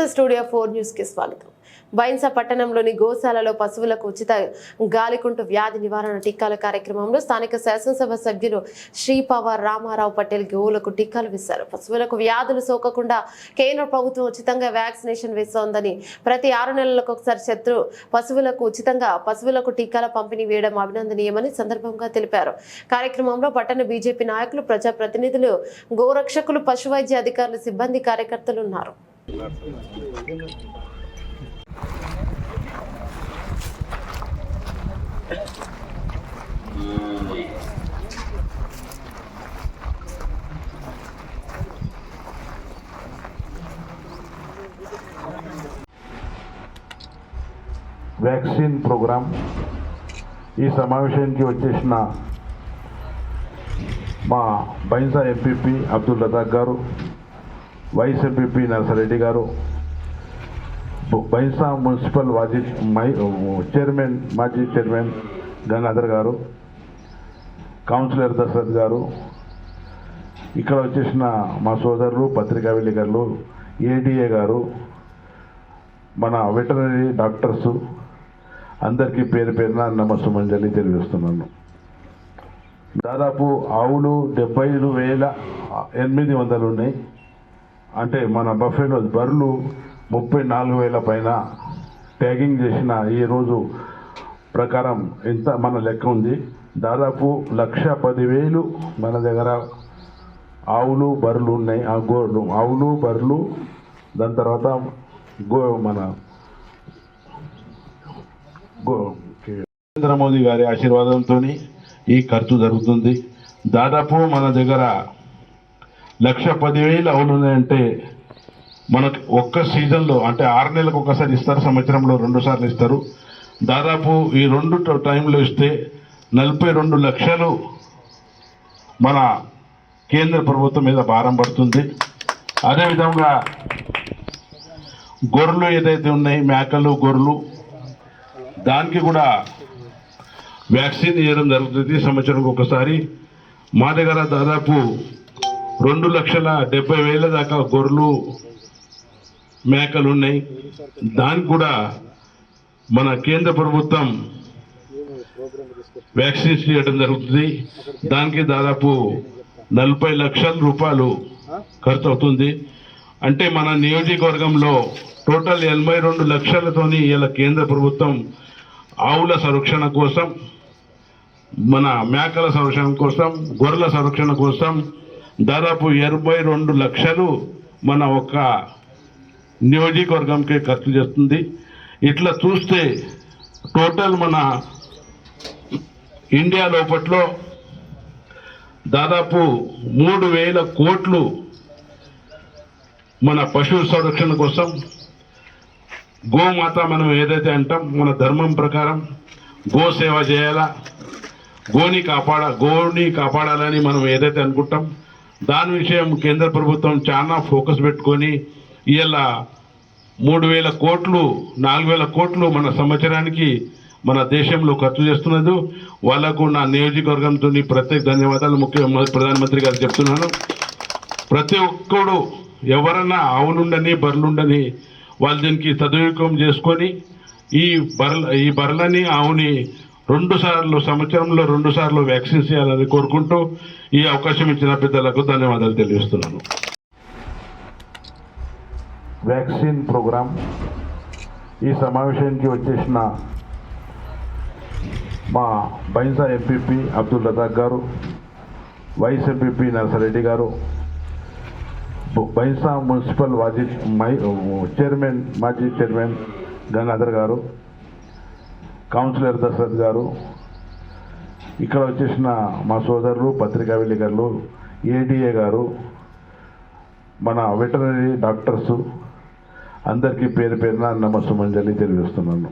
నమస్తే studio four న్యూస్కి స్వాగతం. బైన్సా పట్టణంలోని గోశాలలో పశువులకు ఉచిత గాలికుంటు వ్యాధి నివారణ టీకాల కార్యక్రమంలో స్థానిక శాసనసభ సభ్యులు శ్రీపవార్ రామారావు పటేల్ గోవులకు టీకాలు వేశారు. పశువులకు వ్యాధులు సోకకుండా కేంద్ర ప్రభుత్వం ఉచితంగా వ్యాక్సినేషన్ వేస్తోందని ప్రతి ఆరు నెలలకు ఒకసారి శత్రు పశువులకు ఉచితంగా పశువులకు టీకాల పంపిణీ వేయడం అభినందనీయమని సందర్భంగా తెలిపారు. కార్యక్రమంలో పట్టణ బీజేపీ నాయకులు ప్రజాప్రతినిధులు గోరక్షకులు పశువైద్య అధికారులు సిబ్బంది కార్యకర్తలు ఉన్నారు. వ్యాక్సిన్ ప్రోగ్రాం ఈ సమావేశానికి వచ్చేసిన మా బైన్సా ఎంపీపీ అబ్దుల్ రజాక్ గారు వైస్ ఎంపీపీ గారు బైసా మున్సిపల్ మాజీ మై చైర్మన్ మాజీ చైర్మన్ గంగాధర్ గారు కౌన్సిలర్ దశరథ్ గారు ఇక్కడ వచ్చేసిన మా సోదరులు పత్రికా విలేకరులు ఏడిఏ గారు మన వెటనరీ డాక్టర్స్ అందరికీ పేరు పేరున నమస్సుమంజలి తెలియజేస్తున్నాను. దాదాపు ఆవులు డెబ్బై వేల ఎనిమిది వందలు ఉన్నాయి అంటే మన బఫెలో బర్రెలు ముప్పై నాలుగు వేల పైన ట్యాగింగ్ చేసిన ఈ రోజు ప్రకారం ఎంత మన లెక్క ఉంది? దాదాపు లక్ష పదివేలు మన దగ్గర ఆవులు బర్రెలు ఉన్నాయి. ఆ గోళ్ళు ఆవులు బర్రెలు దాని తర్వాత గో మన గో నరేంద్ర మోదీ గారి ఆశీర్వాదంతో ఈ ఖర్చు జరుగుతుంది. దాదాపు మన దగ్గర లక్ష పదివేలు ఆవులు అంటే మనకు ఒక్క సీజన్లో అంటే ఆరు నెలలకు ఒకసారి ఇస్తారు సంవత్సరంలో రెండు సార్లు ఇస్తారు. దాదాపు ఈ రెండు టైంలో ఇస్తే నలభై రెండు లక్షలు మన కేంద్ర ప్రభుత్వం మీద భారం పడుతుంది. అదేవిధంగా గొర్రెలు ఏదైతే ఉన్నాయి మేకలు గొర్రెలు దానికి కూడా వ్యాక్సిన్ ఇవ్వడం జరుగుతుంది. సంవత్సరంకి ఒకసారి. మా దగ్గర దాదాపు రెండు లక్షల డెబ్బై వేల దాకా గొర్రెలు మేకలు ఉన్నాయి దానికి కూడా మన కేంద్ర ప్రభుత్వం వ్యాక్సిన్స్ చేయడం జరుగుతుంది. దానికి దాదాపు నలభై లక్షల రూపాయలు ఖర్చు అవుతుంది. అంటే మన నియోజకవర్గంలో టోటల్ ఎనభై రెండు లక్షలతోని ఇలా కేంద్ర ప్రభుత్వం ఆవుల సంరక్షణ కోసం మన మేకల సంరక్షణ కోసం గొర్రెల సంరక్షణ కోసం దాదాపు ఎనభై రెండు లక్షలు మన ఒక నియోజకవర్గంకి ఖర్చు చేస్తుంది. ఇట్లా చూస్తే టోటల్ మన ఇండియా లోపట్లో దాదాపు మూడు వేల కోట్లు మన పశు సంరక్షణ కోసం గోమాత మనం ఏదైతే అంటాం మన ధర్మం ప్రకారం గో సేవ చేయాలా గోని కాపాడ గోని కాపాడాలని మనం ఏదైతే అనుకుంటాం దాని విషయం కేంద్ర ప్రభుత్వం చాలా ఫోకస్ పెట్టుకొని ఇలా మూడు వేల కోట్లు నాలుగు వేల కోట్లు మన సంవత్సరానికి మన దేశంలో ఖర్చు చేస్తున్నది. వాళ్ళకు నా నియోజకవర్గంతో ప్రత్యేక ధన్యవాదాలు. ముఖ్య ప్రధానమంత్రి గారు చెప్తున్నాను. ప్రతి ఒక్కడు ఎవరన్నా ఆవులుండని బర్రెలుండని వాళ్ళు దీనికి సదువినియోగం చేసుకొని ఈ బర్రెల ఈ బర్రెలని ఆవుని రెండు సార్లు సంవత్సరంలో రెండు సార్లు వ్యాక్సిన్ చేయాలని కోరుకుంటూ ఈ అవకాశం ఇచ్చిన పెద్దలకు ధన్యవాదాలు తెలియజేస్తున్నాను. వ్యాక్సిన్ ప్రోగ్రాం ఈ సమావేశానికి వచ్చేసిన మా బైన్సా ఎంపీపీ అబ్దుల్ రజాక్ గారు వైస్ ఎంపీపీ నరసరెడ్డి గారు బైన్సా మున్సిపల్ వాజీ మై చైర్మన్ మాజీ చైర్మన్ గంగాధర్ గారు కౌన్సిలర్ దశరథ్ గారు ఇక్కడ వచ్చేసిన మా సోదరులు పత్రికా విలేకరులు ఏడిఏ గారు మన వెటనరీ డాక్టర్స్ అందరికీ పేరు పేరున నమస్సుమంజలి తెలియజేస్తున్నాను.